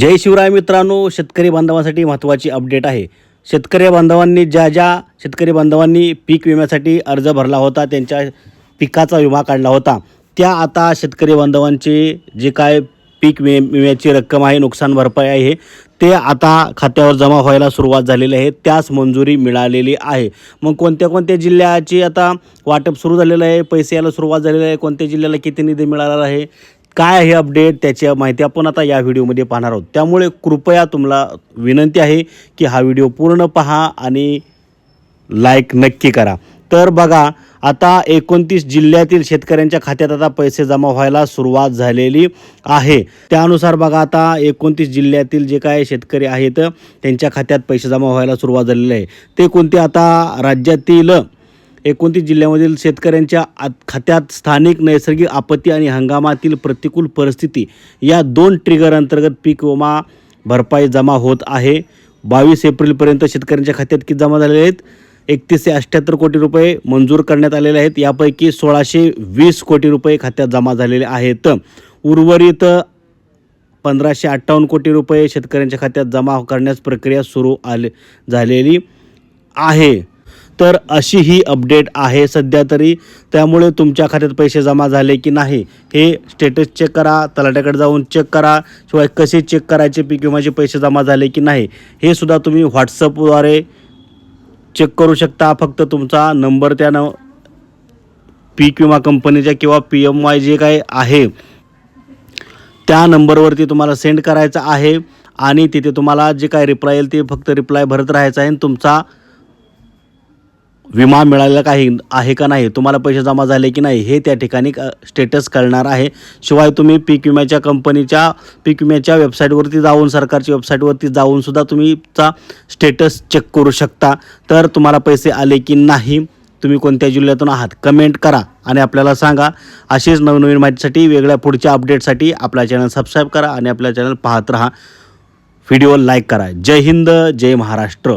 जय शिवराय मित्रांनो शेतकरी बांधवांसाठी महत्त्वाची अपडेट आहे. शेतकरी बांधवांनी ज्या ज्या शेतकरी बांधवांनी पीक विम्यासाठी अर्ज भरला होता त्यांच्या पिकाचा विमा काढला होता. त्या आता शेतकरी बांधवांचे जे काय पीक वि विम्याची रक्कम आहे नुकसान भरपाई आहे ते आता खात्यावर जमा व्हायला सुरुवात झालेली आहे. त्यास मंजुरी मिळालेली आहे. मग कोणत्या कोणत्या जिल्ह्याची आता वाटप सुरू झालेलं आहे पैसे यायला सुरुवात झालेली आहे कोणत्या जिल्ह्याला किती निधी मिळालेला आहे काय आहे अपडेट त्याची माहिती आपण आता या व्हिडिओमध्ये पाहणार आहोत. त्यामुळे कृपया तुम्हाला विनंती आहे की हा व्हिडिओ पूर्ण पहा आणि लाईक नक्की करा. तर बघा आता एकोणतीस जिल्ह्यातील शेतकऱ्यांच्या खात्यात आता पैसे जमा व्हायला सुरुवात झालेली आहे. त्यानुसार बघा आता एकोणतीस जिल्ह्यातील जे काय शेतकरी आहेत त्यांच्या खात्यात पैसे जमा व्हायला सुरुवात झालेली आहे. ते कोणते? आता राज्यातील एकोणतीस जिल्ह्यामधील शेतकऱ्यांच्या आत खात्यात स्थानिक नैसर्गिक आपत्ती आणि हंगामातील प्रतिकूल परिस्थिती या दोन ट्रिगर अंतर्गत पीक विमा भरपाई जमा होत आहे. बावीस एप्रिलपर्यंत शेतकऱ्यांच्या खात्यात किती जमा झालेले आहेत? एकतीसशे अठ्ठ्याहत्तर कोटी रुपये मंजूर करण्यात आलेले आहेत. यापैकी सोळाशे वीस कोटी रुपये खात्यात जमा झालेले आहेत. उर्वरित पंधराशे अठ्ठावन्न कोटी रुपये शेतकऱ्यांच्या खात्यात जमा करण्यास प्रक्रिया सुरू आले झालेली आहे. तर अशी ही अपडेट आहे. सध्या तरी त्यामुळे तुमच्या खात्यात पैसे जमा झाले की नाही हे स्टेटस चेक करा तलाट्याकडे जाऊन चेक करा शिवाय कसे चेक करायचे पीक विम्याचे पैसे जमा झाले की नाही हे सुद्धा तुम्ही व्हॉट्सअपद्वारे चेक करू शकता. फक्त तुमचा नंबर त्या न पीक विमा कंपनीच्या किंवा पी एम वाय जे काय आहे त्या नंबरवरती तुम्हाला सेंड करायचं आहे. आणि तिथे तुम्हाला जे काय रिप्लाय येईल ते फक्त रिप्लाय भरत राहायचं आहे. आणि तुमचा विमा मिळाला काही आहे का नाही तुम्हाला पैसे जमा झाले की नाही हे त्या ठिकाणी स्टेटस कळणार आहे. शिवाय तुम्ही पीक विम्याच्या कंपनीच्या पीक विम्याच्या वेबसाईटवरती जाऊन सरकारच्या वेबसाईटवरती जाऊनसुद्धा तुम्हीचा स्टेटस चेक करू शकता. तर तुम्हाला पैसे आले की नाही तुम्ही कोणत्या जिल्ह्यातून आहात कमेंट करा आणि आपल्याला सांगा. अशीच नवनवीन माहितीसाठी वेगळ्या पुढच्या अपडेटसाठी आपला चॅनल सबस्क्राईब करा आणि आपल्या चॅनल पाहत राहा. व्हिडिओ लाईक करा. जय हिंद जय महाराष्ट्र.